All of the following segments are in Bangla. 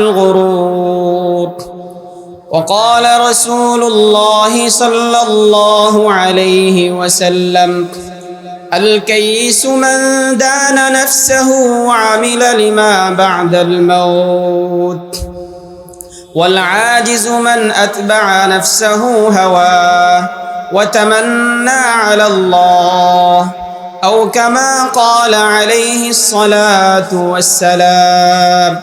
الغرور وقال رسول الله صلى الله عليه وسلم الكيس من دان نفسه وعمل لما بعد الموت. والعاجز من أتبع نفسه هواه وتمنى على الله أو كما قال عليه الصلاة والسلام.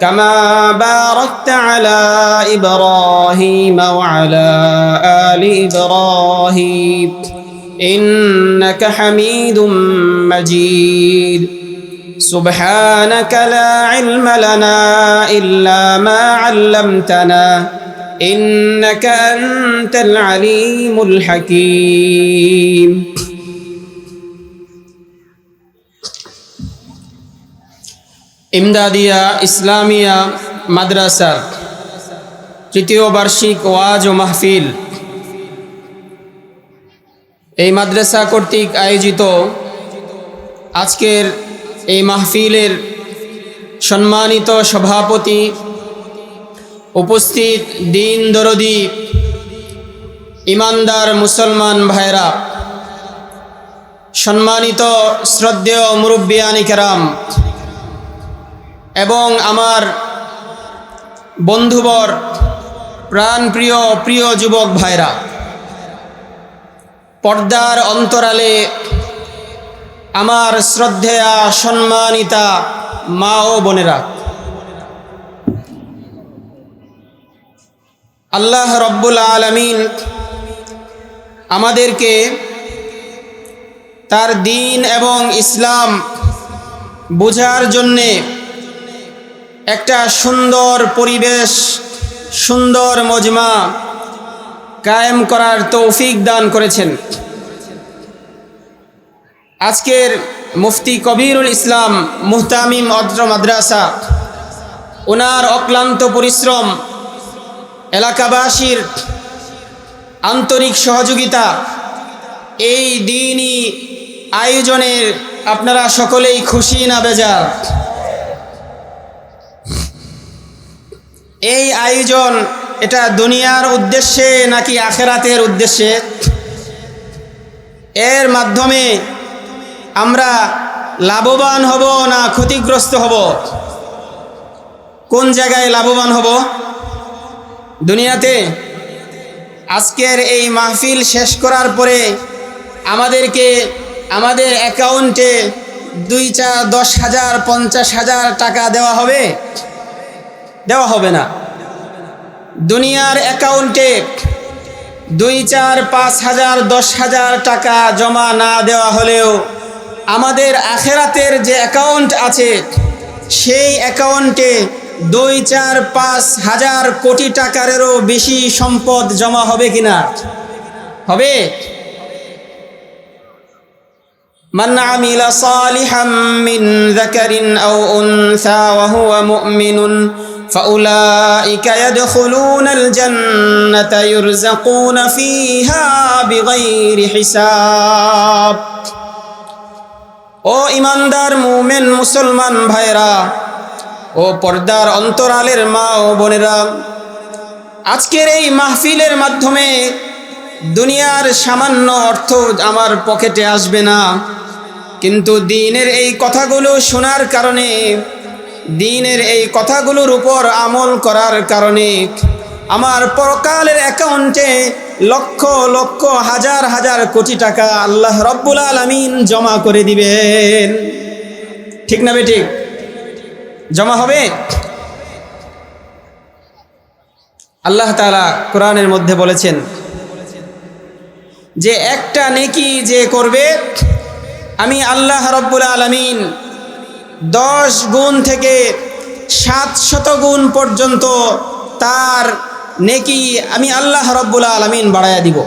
كما باركت على إبراهيم وعلى آل إبراهيم. إنك حميد مجيد. سبحانك لا علم لنا إلا ما علمتنا. إنك أنت العليم الحكيم. ইমদাদিয়া, ইসলামিয়া মাদ্রাসার তৃতীয় বার্ষিক ওয়াজ ও মাহফিল। এই মাদ্রাসা কর্তৃক আয়োজিত আজকের এই মাহফিলের সম্মানিত সভাপতি উপস্থিত দিন দরদি ইমানদার মুসলমান ভাইরা, সম্মানিত শ্রদ্ধেয় মুরব্বিয়ানি কেরাম এবং আমার বন্ধুবর, প্রাণপ্রিয়, প্রিয় যুবক ভাইরা, পর্দার অন্তরালে আমার শ্রদ্ধেয়া, সম্মানিতা মা ও বোনেরা, আল্লাহ রব্বুল আলমিন আমাদেরকে তার দিন এবং ইসলাম বোঝার জন্যে একটা সুন্দর পরিবেশ, সুন্দর মজমা কায়েম করার তৌফিক দান করেছেন। আজকের মুফতি কবিরুল ইসলাম মুহতামিম অদ্র মাদ্রাসা, ওনার অক্লান্ত পরিশ্রম, এলাকাবাসীর আন্তরিক সহযোগিতা, এই দিনই আয়োজনের আপনারা সকলেই খুশি না বেজার। এই আয়োজন, এটা দুনিয়ার উদ্দেশ্যে নাকি আখেরাতের উদ্দেশ্যে? এর মাধ্যমে আমরা লাভবান হব না ক্ষতিগ্রস্ত হব? কোন জায়গায় লাভবান হব? দুনিয়াতে? আজকের এই মাহফিল শেষ করার পরে আমাদেরকে, আমাদের অ্যাকাউন্টে দুই চার দশ হাজার, পঞ্চাশ হাজার টাকা দেওয়া হবে। দেওয়া হবে না দুনিয়ার অ্যাকাউন্টে দুই চার পাঁচ হাজার দশ হাজার টাকা জমা না দেওয়া হলেও আমাদের আখেরাতের যে অ্যাকাউন্ট আছে সেই অ্যাকাউন্টে দুই চার পাঁচ হাজার কোটি টাকারেরও বেশি সম্পদ জমা হবে কিনা হবে من عمل صالحا من ذكر أو أنثى وهو مؤمن فأولئك يدخلون الجنة يرزقون فيها بغير حساب ও ইমানদার মুমেন মুসলমান ভাইরা ও পর্দার অন্তরালের মা ও বোনেরা আজকের এই মাহফিলের মাধ্যমে দুনিয়ার সামান্য অর্থ আমার পকেটে আসবে না কিন্তু দিনের এই কথাগুলো শোনার কারণে দিনের এই কথাগুলোর উপর আমল করার কারণে আমার পরকালের অ্যাকাউন্টে লক্ষ লক্ষ, হাজার হাজার কোটি টাকা আল্লাহ রব্বুল আলমিন জমা করে দিবেন। ঠিক না বেটি জমা হবে? আল্লাহ তালা কোরআনের মধ্যে বলেছেন যে একটা নেকি যে করবে, আমি আল্লাহ রব্বুল আলমিন দশ গুণ থেকে সাত শত গুণ পর্যন্ত তার নেকি আমি আল্লাহ রব্বুল আলমিন বাড়াইয়া দিব।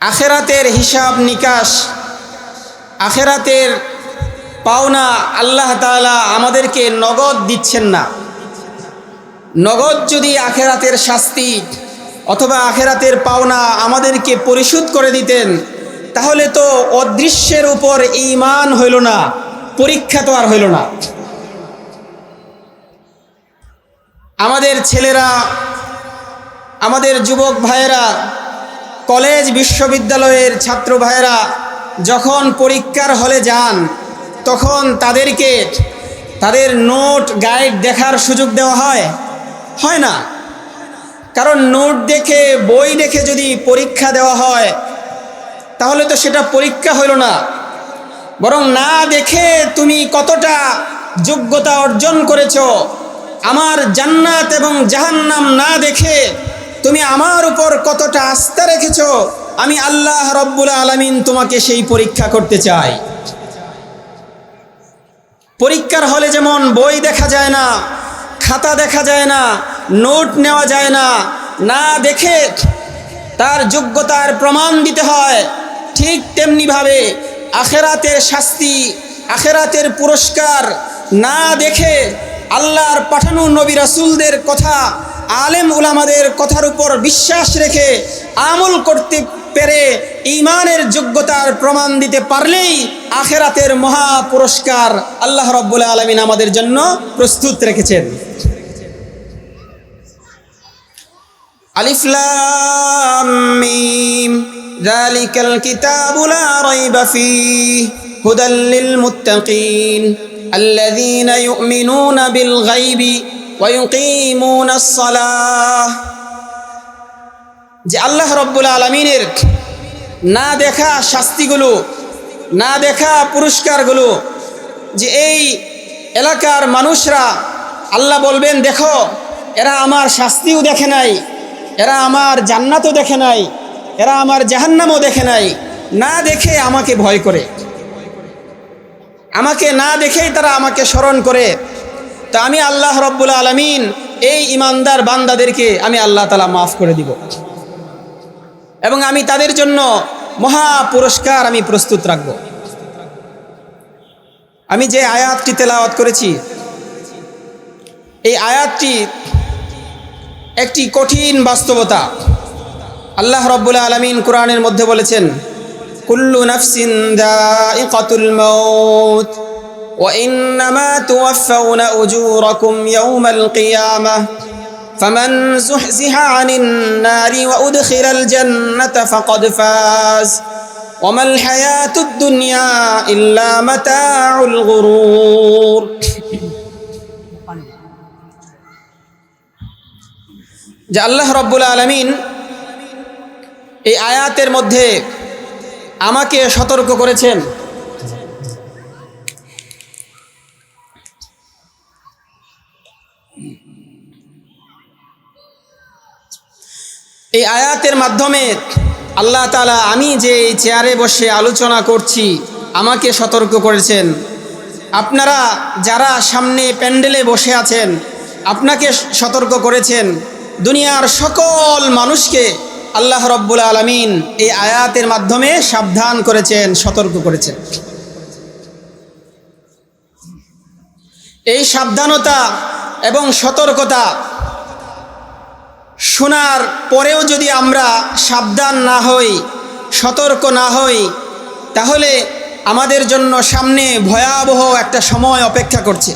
আখেরাতের হিসাব নিকাশ, আখেরাতের পাওনা আল্লাহ তাআলা আমাদেরকে নগদ দিচ্ছেন না। নগদ যদি আখেরাতের শাস্তি অথবা আখেরাতের পাওনা আমাদেরকে পরিশোধ করে দিতেন তাহলে তো অদৃশ্যের উপর ইমান হইল না, পরীক্ষা তো আর হইল না। আমাদের ছেলেরা, আমাদের যুবক ভাইয়েরা, কলেজ বিশ্ববিদ্যালয়ের ছাত্র ভাইয়েরা যখন পরীক্ষার হলে যান, তখন তাদেরকে তাদের নোট গাইড দেখার সুযোগ দেওয়া হয়? হয় না। কারণ নোট দেখে, বই দেখে যদি পরীক্ষা দেওয়া হয় তাহলে তো সেটা পরীক্ষা হইল না। বরং না দেখে তুমি কতটা যোগ্যতা অর্জন করেছ। আমার জান্নাত এবং জাহান্নাম না দেখে তুমি আমার উপর কতটা আস্থা রেখেছ, আমি আল্লাহ রব্বুল আলমিন তোমাকে সেই পরীক্ষা করতে চাই। পরীক্ষার হলে যেমন বই দেখা যায় না, খাতা দেখা যায় না, নোট নেওয়া যায় না না দেখে তার যোগ্যতার প্রমাণ দিতে হয়। ঠিক তেমনিভাবে আখেরাতের শাস্তি, আখেরাতের পুরস্কার না দেখে আল্লাহর পাঠানো নবী রাসুলদের কথা, আলেম উলামাদের কথার উপর বিশ্বাস রেখে আমল করতে পেরে ইমানের যোগ্যতার প্রমাণ দিতে পারলেই আখেরাতের মহা পুরস্কার আল্লাহ রব্বুল আলমিন আমাদের জন্য প্রস্তুত রেখেছেন। আলিফলাম মিম। ذلك الكتاب لا ريب فيه هدى للمتقين الذين يؤمنون بالغيب ويقيمون الصلاة যে আল্লাহ রব্বুল আলমিনের না দেখা শাস্তিগুলো না দেখা পুরস্কারগুলো যে এই এলাকার মানুষরা আল্লাহ বলবেন দেখো এরা আমার শাস্তিও দেখে নাই এরা আমার জান্নাতও দেখে নাই এরা আমার জাহান্নামও দেখে নাই। না দেখে আমাকে ভয় করে। আমাকে না দেখেই তারা আমাকে স্মরণ করে। তা আমি আল্লাহ রব্বুল আলমিন এই ইমানদার বান্দাদেরকে আমি আল্লাহ তালা মাফ করে দিব। এবং আমি তাদের জন্য মহা পুরস্কার আমি প্রস্তুত রাখব। আমি যে আয়াতটি তেলাওয়াত করেছি, এই আয়াতটি একটি কঠিন বাস্তবতা। আল্লাহ রব্বুল আলমিন কোরআনের মধ্যে বলেছেন কুল্লু নাফসিন দাইকাতুল মাউত وإنما توفون أجوركم يوم القيامة فمن زحزح عن النار وأدخل الجنة فقد فاز وما الحياة الدنيا إلا متاع الغرور যে আল্লাহ রব্বুল আলমিন এই আয়াতের মধ্যে আমাকে সতর্ক করেছেন। এই আয়াতের মাধ্যমে আল্লাহ তালা আমি যে এই চেয়ারে বসে আলোচনা করছি, আমাকে সতর্ক করেছেন। আপনারা যারা সামনে প্যান্ডেলে বসে আছেন, আপনাকে সতর্ক করেছেন। দুনিয়ার সকল মানুষকে আল্লাহ রব্বুল আলমিন এই আয়াতের মাধ্যমে সাবধান করেছেন, সতর্ক করেছেন। এই সাবধানতা এবং সতর্কতা শোনার পরেও যদি আমরা সাবধান না হই, সতর্ক না হই, তাহলে আমাদের জন্য সামনে ভয়াবহ একটা সময় অপেক্ষা করছে।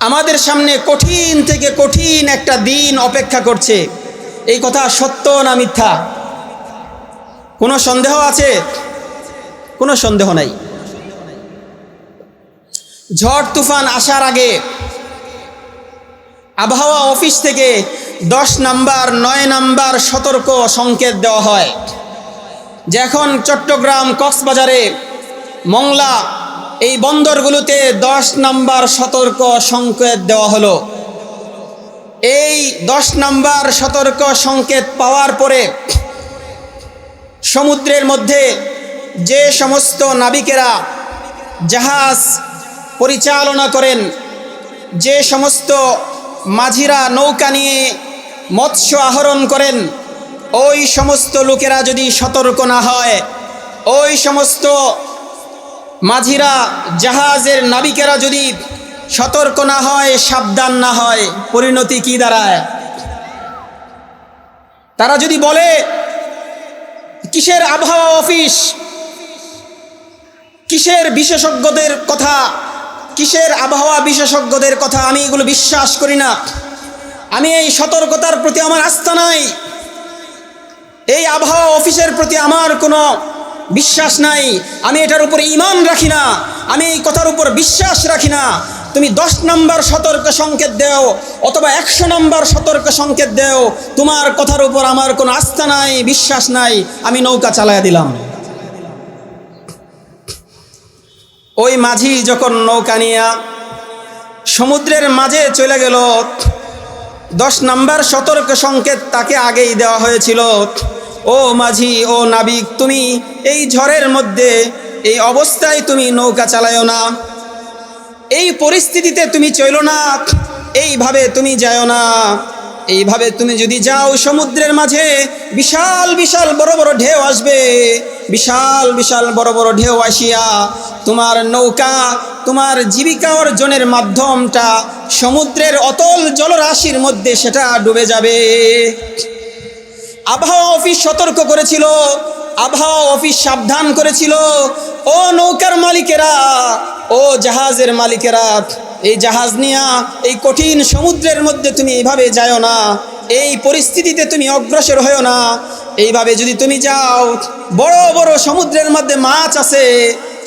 আমাদের সামনে কঠিন থেকে কঠিন একটা দিন অপেক্ষা করছে। এই কথা সত্য না মিথ্যা? কোনো সন্দেহ আছে? কোনো সন্দেহ নাই। ঝড় তুফান আসার আগে আবহাওয়া অফিস থেকে দশ নাম্বার, নয় নাম্বার সতর্ক সংকেত দেওয়া হয়। যে এখন চট্টগ্রাম, কক্সবাজারে, মংলা এই বন্দরগুলোতে দশ নাম্বার সতর্ক সংকেত দেওয়া হলো। এই দশ নাম্বার সতর্ক সংকেত পাওয়ার পরে সমুদ্রের মধ্যে যে সমস্ত নাবিকেরা জাহাজ পরিচালনা করেন, যে সমস্ত মাঝিরা নৌকা নিয়ে মৎস্য আহরণ করেন, ওই সমস্ত লোকেরা যদি সতর্ক না হয়, ওই সমস্ত মাঝিরা জাহাজের নাবিকেরা যদি সতর্ক না হয়, সাবধান না হয়, পরিণতি কি দাঁড়ায়? তারা যদি বলে, কিসের আবহাওয়া অফিস? কিসের বিশেষজ্ঞদের কথা? কিসের আবহাওয়া বিশেষজ্ঞদের কথা? আমি এগুলো বিশ্বাস করি না। আমি এই সতর্কতার প্রতি আমার আস্থা নাই। এই আবহাওয়া অফিসের প্রতি আমার কোনো বিশ্বাস নাই। আমি এটার উপর ইমান রাখি না। আমি এই কথার উপর বিশ্বাস রাখি না। তুমি দশ নম্বর সতর্ক সংকেত দেও অথবা একশো নম্বর সতর্ক সংকেত দেও, তোমার কথার উপর আমার কোনো আস্থা নাই, বিশ্বাস নাই, আমি নৌকা চালায়া দিলাম। ওই মাঝি যখন নৌকা নিয়া সমুদ্রের মাঝে চলে গেল, দশ নাম্বার সতর্ক সংকেত তাকে আগেই দেওয়া হয়েছিল, ও মাঝি, ও নাবিক, তুমি এই ঝড়ের মধ্যে, এই অবস্থায় তুমি নৌকা চালায়ও না। এই পরিস্থিতিতে তুমি চলো না। এইভাবে তুমি যাও না। এইভাবে তুমি যদি যাও, সমুদ্রের মাঝে বিশাল বিশাল বড় বড় ঢেউ আসবে। বিশাল বিশাল বড় বড় ঢেউ আসিয়া তোমার নৌকা, তোমার জীবিকা অর্জনের মাধ্যমটা সমুদ্রের অতল জলরাশির মধ্যে সেটা ডুবে যাবে। আবহাওয়া অফিস সতর্ক করেছিল। আবহাওয়া অফিস সাবধান করেছিল। ও নৌকার মালিকেরা, ও জাহাজের মালিকেরা, এই জাহাজ নিয়া এই কঠিন সমুদ্রের মধ্যে তুমি এইভাবে যাও না, এই পরিস্থিতিতে তুমি অগ্রসর হও না। এইভাবে যদি তুমি যাও, বড় বড় সমুদ্রের মধ্যে মাছ আছে,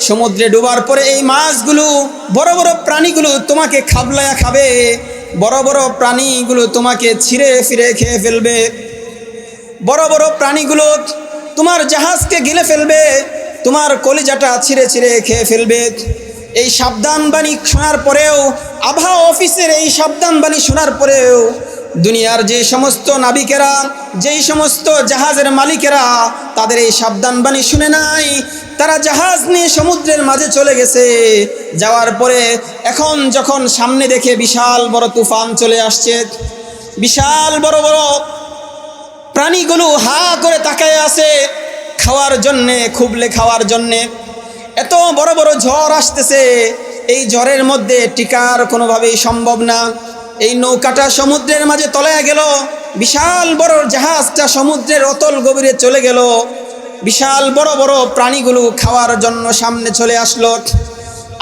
সমুদ্রে ডুবার পরে এই মাছগুলো, বড় বড় প্রাণীগুলো তোমাকে খাবলায়া খাবে, বড় বড় প্রাণীগুলো তোমাকে ছিঁড়ে ফিরে খেয়ে ফেলবে। বড় বড় প্রাণীগুলো তোমার জাহাজকে গিলে ফেলবে, তোমার কলিজাটা ছিঁড়ে ছিঁড়ে খেয়ে ফেলবে। এই সাবধান বাণী শোনার পরেও আবহাওয়া অফিসের এই সাবধান বাণী শোনার পরেও, দুনিয়ার যে সমস্ত নাবিকেরা, যেই সমস্ত জাহাজের মালিকেরা তাদের এই সাবধান বাণী শুনে নাই, তারা জাহাজ নিয়ে সমুদ্রের মাঝে চলে গেছে। যাওয়ার পরে এখন যখন সামনে দেখে বিশাল বড় তুফান চলে আসছে, বিশাল বড় বড় প্রাণীগুলো হা করে তাকায় আছে খাওয়ার জন্যে, খুবলে খাওয়ার জন্যে। এত বড় বড় ঝড় আসতেছে, এই ঝড়ের মধ্যে টিকার কোনোভাবেই সম্ভব না। এই নৌকাটা সমুদ্রের মাঝে তলায় গেল, বিশাল বড় জাহাজটা সমুদ্রের অতল গভীরে চলে গেল। বিশাল বড় বড় প্রাণীগুলো খাওয়ার জন্য সামনে চলে আসলো।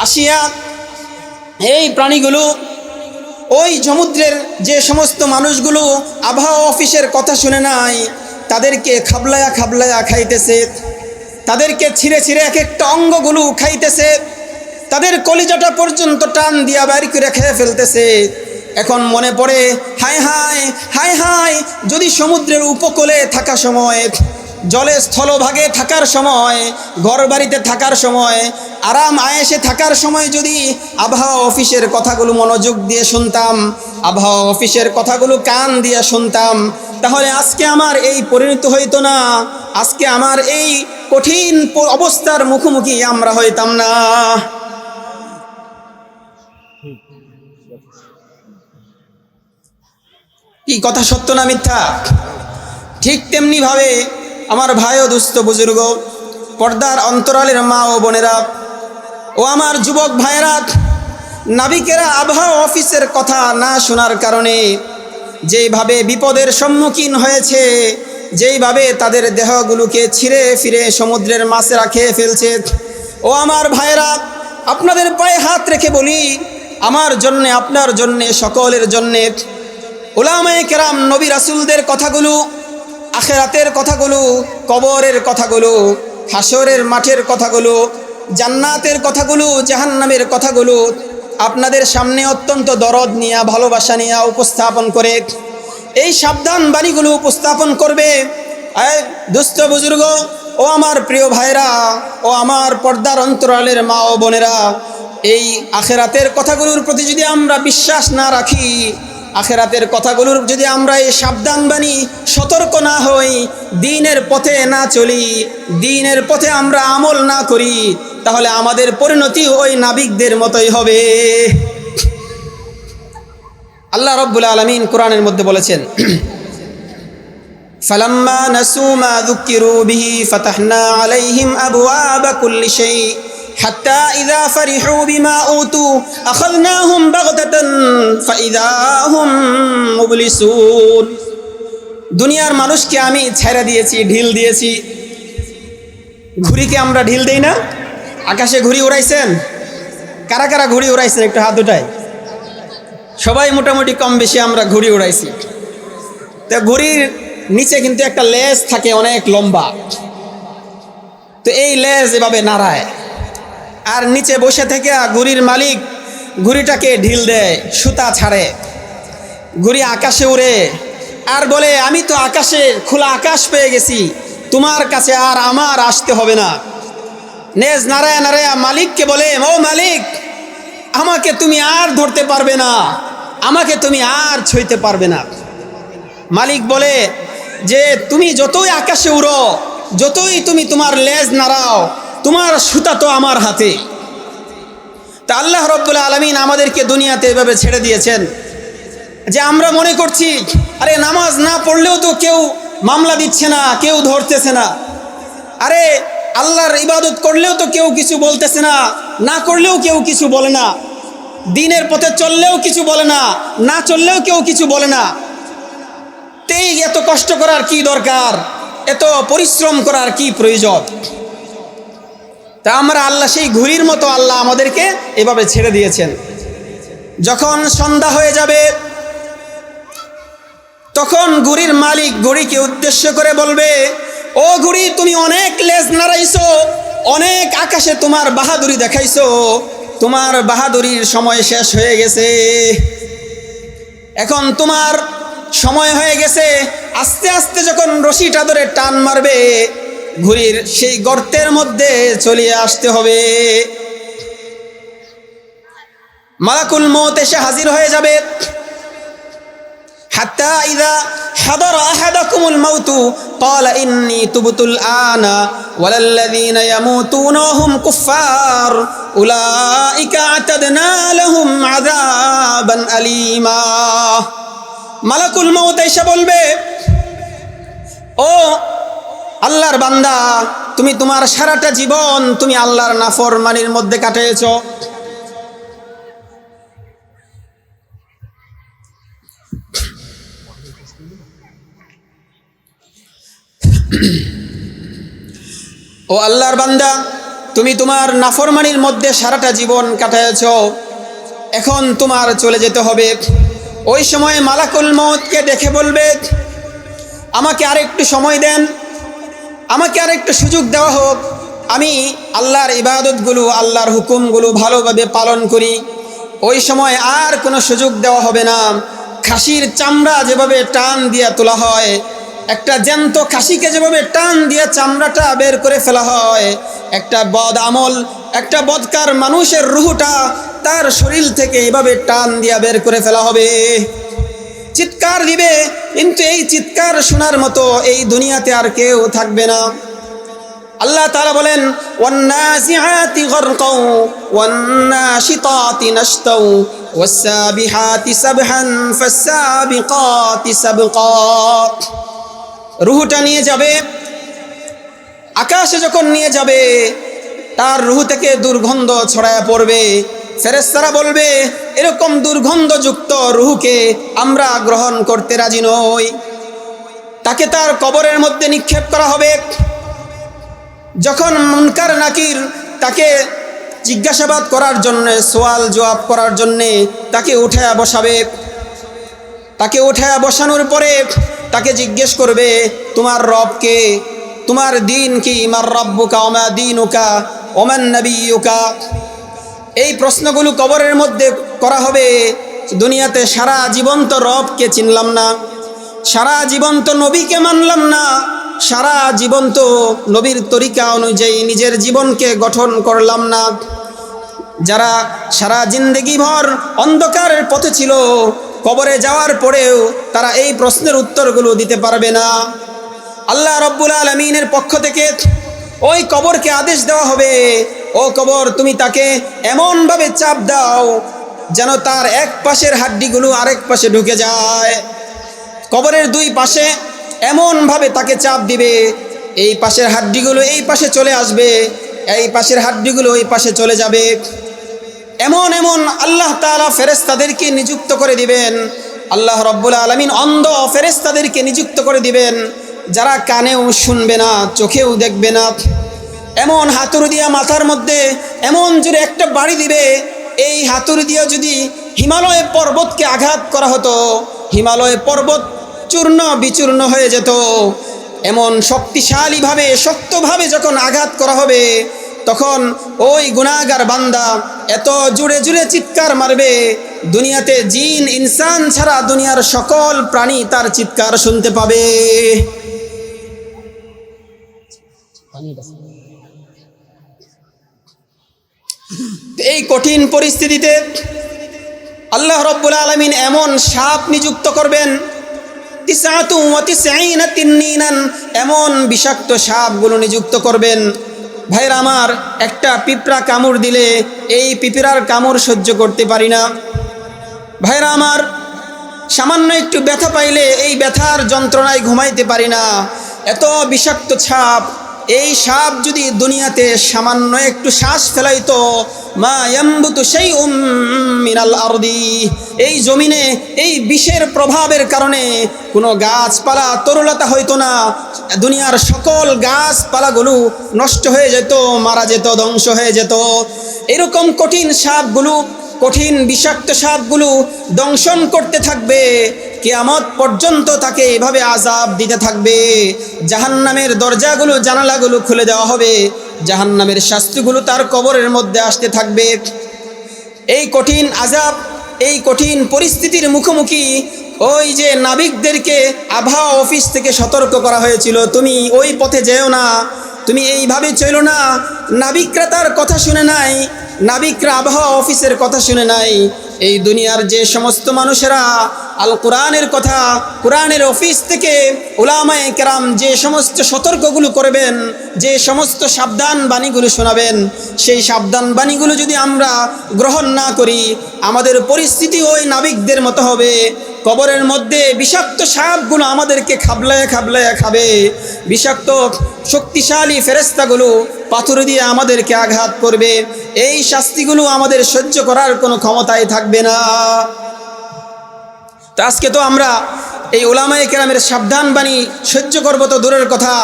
আসিয়া এই প্রাণীগুলো ওই সমুদ্রের যে সমস্ত মানুষগুলো আবহাওয়া অফিসের কথা শুনে নাই, তাদেরকে খাবলায়া খাবলায়া খাইতেছে। তাদেরকে ছিঁড়ে ছিঁড়ে এক একটা অঙ্গগুলো খাইতেছে। তাদের কলিজাটা পর্যন্ত টান দিয়া বাইর করে খেয়ে ফেলতেছে। এখন মনে পড়ে, হায় হায় হায় হায়, যদি সমুদ্রের উপকূলে থাকা সময় জলে স্থলভাগে থাকার সময় ঘর বাড়িতে থাকার সময়, আরাম আয়েসে থাকার সময় যদি আবহাওয়া অফিসের কথাগুলো মনোযোগ দিয়ে শুনতাম, আবহাওয়া অফিসের কথাগুলো কান দিয়ে শুনতাম, তাহলে আজকে আমার এই পরিণত হইতো না, আজকে আমার এই কঠিন অবস্থার মুখোমুখি আমরা হইতাম না। কি কথা সত্য না মিথ্যা? ঠিক তেমনিভাবে আমার ভাই ও দুস্থ বুজুর্গ, পর্দার অন্তরালের মা ও বোনেরা, ও আমার যুবক ভাইয়েরা, নাবিকেরা আবহাওয়া অফিসের কথা না শোনার কারণে যেইভাবে বিপদের সম্মুখীন হয়েছে, যেইভাবে তাদের দেহগুলোকে ছিঁড়ে ফিরে সমুদ্রের মাছেরা খেয়ে ফেলছে, ও আমার ভাইয়েরা, আপনাদের পায়ে হাত রেখে বলি, আমার জন্যে, আপনার জন্যে, সকলের জন্যে, ওলামায়ে কেরাম, নবী রাসুলদের কথাগুলো আখেরাতের কথাগুলো, কবরের কথাগুলো হাসরের মাঠের কথাগুলো, জান্নাতের কথাগুলো, জাহান্নামের কথাগুলো আপনাদের সামনে অত্যন্ত দরদ নিয়ে, ভালোবাসা নিয়ে উপস্থাপন করে, এই সাবধান বাণীগুলো উপস্থাপন করবে। দুস্থ বুজুর্গ, ও আমার প্রিয় ভাইরা, ও আমার পর্দার অন্তরালের মা ও বোনেরা, এই আখেরাতের কথাগুলোর প্রতি যদি আমরা বিশ্বাস না রাখি আখেরাতের কথাগুলোর যদি আমরা এই সাবধান বাণী সতর্ক না হই দিনের পথে না চলি দিনের পথে আমরা আমল না করি তাহলে আমাদের পরিণতি ওই নাবিকদের মতোই হবে আল্লাহ রব্বুল আলমিন কোরআনের মধ্যে বলেছেন فلما نسوا ما ذكروا به فتحنا عليهم أبواب كل شيء حتى إذا فرحوا بما أوتوا أخذناهم بغتة فإذا هم مبلسون দুনিয়ার মানুষকে আমি ছেড়ে দিয়েছি ঢিল দিয়েছি ঘুড়িকে আমরা ঢিল দেই না আকাশে ঘুড়ি উড়াইছেন কারা কারা ঘুড়ি উড়াইছেন একটু হাত উঠায় সবাই মোটামুটি কম বেশি আমরা ঘুড়ি উড়াইছি তো ঘুড়ির নিচে কিন্তু একটা লেজ থাকে অনেক লম্বা তো এই লেজ এভাবে নাড়ায় আর নিচে বসে থেকে ঘুড়ির মালিক ঘুড়িটাকে ঢিল দেয়, সুতা ছাড়ে। ঘুড়ি আকাশে উড়ে, আর বলে, আমি তো আকাশে খোলা আকাশ পেয়ে গেছি, তোমার কাছে আর আমার আসতে হবে না। নেজ নারায় নারায়া মালিককে বলে, ও মালিক, আমাকে তুমি আর ধরতে পারবে না, আমাকে তুমি আর ছুঁইতে পারবে না। মালিক বলে, যে তুমি যতই আকাশে উড়ো, যতই তুমি তোমার লেজ নাড়াও তোমার সুতা তো আমার হাতে। তা আল্লাহ রব্বুল আলমিন আমাদেরকে দুনিয়াতে এভাবে ছেড়ে দিয়েছেন যে আমরা মনে করছি, আরে নামাজ না পড়লেও তো কেউ মামলা দিচ্ছে না, কেউ ধরতেছে না। আরে আল্লাহর ইবাদত করলেও তো কেউ কিছু বলতেছে না না করলেও কেউ কিছু বলে না। দিনের পথে চললেও কিছু বলে না না চললেও কেউ কিছু বলে না। তেই এত কষ্ট করার কি দরকার? এত পরিশ্রম করার কি প্রয়োজন? তা আমরা আল্লাহ সেই ঘুড়ির মতো আল্লাহ আমাদেরকে এভাবে ছেড়ে দিয়েছেন। যখন সন্ধ্যা হয়ে যাবে, তখন ঘুড়ির মালিক ঘুড়িকে উদ্দেশ্য করে বলবে, ও ঘুড়ি, তুমি অনেক লেজ নাড়াইছো, অনেক আকাশে তোমার বাহাদুরি দেখাইছো, তোমার বাহাদুরির সময় শেষ হয়ে গেছে। এখন তোমার সময় হয়ে গেছে, আস্তে আস্তে যখন রশিটা ধরে টান মারবে ঘুড়ির সেই গর্তের মধ্যে চলিয়ে আসতে হবে মালাকুল মৌত এসে হাজির হয়ে যাবে حتى إذا حضر أحدكم الموت قال إني تبت الآن ولا الذين يموتون وهم كفار أولئك أعتدنا لهم عذابا أليما মালাকুল মৌত এসে বলবে ও আল্লাহর বান্দা, তুমি তোমার সারাটা জীবন তুমি আল্লাহর নাফরমানির মধ্যে কাটিয়েছ। ও আল্লাহর বান্দা, তুমি তোমার নাফরমানির মধ্যে সারাটা জীবন কাটাইছ এখন তোমার চলে যেতে হবে। ওই সময় মালাকুল মৌতকে দেখে বলবে, আমাকে আরেকটু সময় দেন। আমাকে আরেকটু সুযোগ দেওয়া হোক। আমি আল্লাহর ইবাদতগুলো, আল্লাহর হুকুমগুলো ভালোভাবে পালন করি। ওই সময় আর কোনো সুযোগ দেওয়া হবে না। খাসির চামড়া যেভাবে টান দিয়ে তোলা হয়, একটা জ্যান্ত খাসিকে যেভাবে টান দিয়ে চামড়াটা বের করে ফেলা হয়, একটা বদ আমল, একটা বদকার মানুষের রুহুটা তার শরীর থেকে এভাবে টান দিয়া বের করে ফেলা হবে। চিৎকার দিবে, কিন্তু এই চিৎকার শোনার মতো এই দুনিয়াতে আর কেউ থাকবে না। আল্লাহ তাআলা বলেন রুহুটা নিয়ে যাবে, আকাশে যখন নিয়ে যাবে, তার রুহু থেকে দুর্গন্ধ ছড়ায় পড়বে। ফেরেস্তারা বলবে, এরকম দুর্গন্ধযুক্ত রুহুকে আমরা গ্রহণ করতে রাজি নই। তাকে তার কবরের মধ্যে নিক্ষেপ করা হবে। যখন মুনকার নাকির তাকে জিজ্ঞাসাবাদ করার জন্যে, সোয়াল জবাব করার জন্যে তাকে উঠে বসাবে, তাকে উঠে বসানোর পরে তাকে জিজ্ঞেস করবে, তোমার রবকে তোমার দিন কি? মার রব্বুকা, ওমা দিন দিনুকা, ওমান নবীকা এই প্রশ্নগুলো কবরের মধ্যে করা হবে। দুনিয়াতে সারা জীবন তো রবকে চিনলাম না। সারা জীবন তো নবীকে মানলাম না। সারা জীবন তো নবীর তরিকা অনুযায়ী নিজের জীবনকে গঠন করলাম না। যারা সারা জিন্দগি ভর অন্ধকারের পথে ছিল, কবরে যাওয়ার পরেও তারা এই প্রশ্নের উত্তরগুলো দিতে পারবে না। আল্লাহ রব্বুল আলমিনের পক্ষ থেকে ওই কবরকে আদেশ দেওয়া হবে ও কবর, তুমি তাকে এমনভাবে চাপ দাও যেন তার এক পাশের হাড্ডিগুলো আরেক পাশে ঢুকে যায়। কবরের দুই পাশে এমনভাবে তাকে চাপ দিবে, এই পাশের হাড্ডিগুলো এই পাশে চলে আসবে, এই পাশের হাড্ডিগুলো ওই পাশে চলে যাবে। এমন এমন আল্লাহ তালা ফেরেস্তাদেরকে নিযুক্ত করে দিবেন। আল্লাহ রব্বুল আলমিন অন্ধ ফেরেস্তাদেরকে নিযুক্ত করে দিবেন। যারা কানেও শুনবে না, চোখেও দেখবে না। এমন হাতুড়ি দিয়া মাথার মধ্যে এমন জোরে একটা বাড়ি দিবে, এই হাতুড়ি দিয়া যদি হিমালয় পর্বতকে আঘাত করা হতো, হিমালয় পর্বত চূর্ণ বিচূর্ণ হয়ে যেত। এমন শক্তিশালীভাবে, শক্তভাবে যখন আঘাত করা হবে, তখন ওই গুণাগার বান্দা এত জুড়ে জুড়ে চিৎকার মারবে, দুনিয়াতে জিন, ইনসান ছাড়া দুনিয়ার সকল প্রাণী তার চিৎকার শুনতে পাবে। এই কঠিন পরিস্থিতিতে আল্লাহ রব্বুল আলমিন এমন সাপ নিযুক্ত করবেন এমন বিষাক্ত সাপগুলো নিযুক্ত করবেন। ভাইরা আমার, একটা পিঁপড়া কামড় দিলে এই পিঁপড়ার কামড় সহ্য করতে পারি না। ভাইরা আমার, সামান্য একটু ব্যথা পাইলে এই ব্যথার যন্ত্রণায় ঘুমাইতে পারি না। এত বিষাক্ত ছাপ এই সাপ যদি দুনিয়াতে সামান্য একটু শ্বাস ফেলাইতো সেই মিনাল আরদি, এই জমিনে এই বিষের প্রভাবের কারণে কোনো গাছপালা তরুলতা হইতো না, দুনিয়ার সকল গাছপালাগুলো নষ্ট হয়ে যেত, মারা যেত, ধ্বংস হয়ে যেত। এরকম কঠিন সাপগুলো, কঠিন বিষাক্ত সাপগুলো দংশন করতে থাকবে। কেয়ামত পর্যন্ত তাকে এভাবে আজাব দিতে থাকবে। জাহান্নামের দরজাগুলো, জানালাগুলো খুলে দেওয়া হবে। জাহান্নামের শাস্তিগুলো তার কবরের মধ্যে আসতে থাকবে। এই কঠিন আজাব এই কঠিন পরিস্থিতির মুখোমুখি ওই যে নাবিকদেরকে আবহাওয়া অফিস থেকে সতর্ক করা হয়েছিল, তুমি ওই পথে যেও না। তুমি এইভাবে চলো না। নাবিকরা তার কথা শুনে নাই। নাবিকরা আবহাওয়া অফিসের কথা শুনে নাই। এই দুনিয়ার যে সমস্ত মানুষেরা আল কোরআনের কথা, কোরআনের অফিস থেকে ওলামায়ে কেরাম যে সমস্ত সতর্কগুলো করবেন, যে সমস্ত সাবধান বাণীগুলো শোনাবেন, সেই সাবধান বাণীগুলো যদি আমরা গ্রহণ না করি, আমাদের পরিস্থিতি ওই নাবিকদের মতো হবে। কবরের মধ্যে বিষাক্ত সাপগুলো আমাদেরকে খাবলায় খাবলায় খাবে। বিষাক্ত শক্তিশালী ফেরেস্তাগুলো পাথর দিয়ে আমাদেরকে আঘাত করবে। এই শাস্তিগুলো আমাদের সহ্য করার কোনো ক্ষমতায় থাকবে না। তো আজকে তো আমরা এই ওলামায়ে কেরামের সাবধান বাণী সহ্য করব তো দূরের কথা,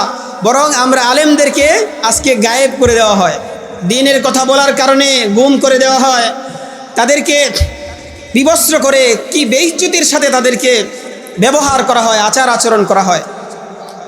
বরং আমরা আলেমদেরকে আজকে গায়েব করে দেওয়া হয়। দিনের কথা বলার কারণে গুম করে দেওয়া হয়। তাদেরকে বিবস্ত্র করে কি বেইচ্যুতির সাথে তাদেরকে ব্যবহার করা হয় আচার আচরণ করা হয়।